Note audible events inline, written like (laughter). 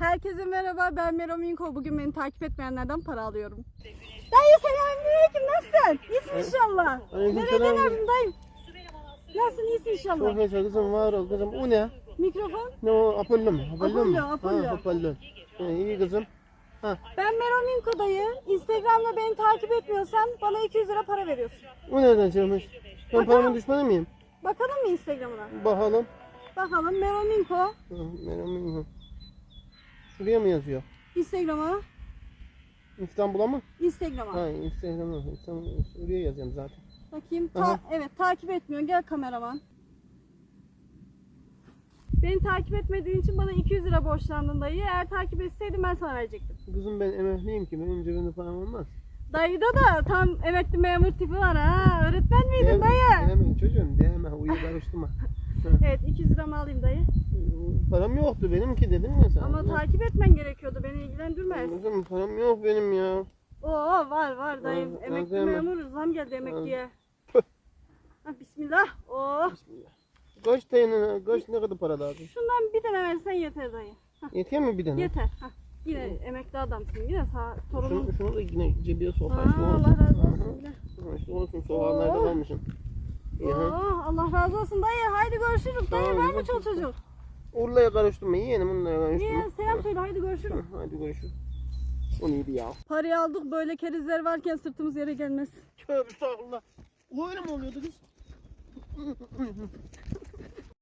Herkese merhaba ben Mero Minko. Bugün beni takip etmeyenlerden para alıyorum. Dayı selamünaleyküm nasılsın? İyisin inşallah. Aleykümselam. Nereden abim dayım? Nasılsın iyisin inşallah. Çok yaşa kızım var ol kızım. O ne? Mikrofon. Ne o Apollo mu? Apollo, mu? Apollo. Ha, Apollo. Ha, iyi kızım. Ha, Ben Mero Minko dayı. Instagram'da beni takip etmiyorsan bana 200 lira para veriyorsun. o nereden çıkmış? Ben Bakalım. paramın düşmanı mıyım? Bakalım mı Instagram'ına? Bakalım. Bakalım Mero Minko. Ha, hı. Şuraya mı yazıyor? Instagram'a. İstanbul'a mı? Instagram'a. Ha, Instagram'a. İstanbul. Oraya yazıyorum zaten. Bakayım. Ta- Aha. evet takip etmiyor. Gel kameraman. Beni takip etmediğin için bana 200 lira borçlandın dayı. Eğer takip etseydim ben sana verecektim. Kızım ben emekliyim ki benim cebimde param olmaz. Dayıda da tam emekli memur tipi var ha. Öğretmen miydin dayı? Diyemem çocuğum diyemem. Uyu karıştırma. (laughs) Evet 200 liramı alayım dayı. Param yoktu benimki dedim ya sana. Ama takip etmen gerekiyordu. Beni ilgilendirmez. Kızım param yok benim ya. Oo var var dayı. Al- al Emekli deme. memur zam geldi emekliye. Ha, bismillah. Oh. Bismillah. Kaç tane, kaç ne kadar para lazım? Şundan bir tane versen yeter dayı. Yetiyor mu bir tane? Yeter. Hah. Yine emekli adamsın. Yine sağ torunun. Şunu, şunu da yine cebiye sok. Aa, Allah razı Aha. olsun. Ha, işte olsun soğanlarda Oo. kalmışım. Oh, Allah razı olsun dayı. Haydi görüşürüz dayı. Var mı güzel. çoluk çocuk? Urla'ya karıştırma yeğenim onunla karıştırma. Niye? Selam söyle. Haydi görüşürüz. Ha, Hadi görüşürüz. O neydi ya? Parayı aldık böyle kerizler varken sırtımız yere gelmez. Tövbe estağfurullah. Öyle mi oluyordu kız?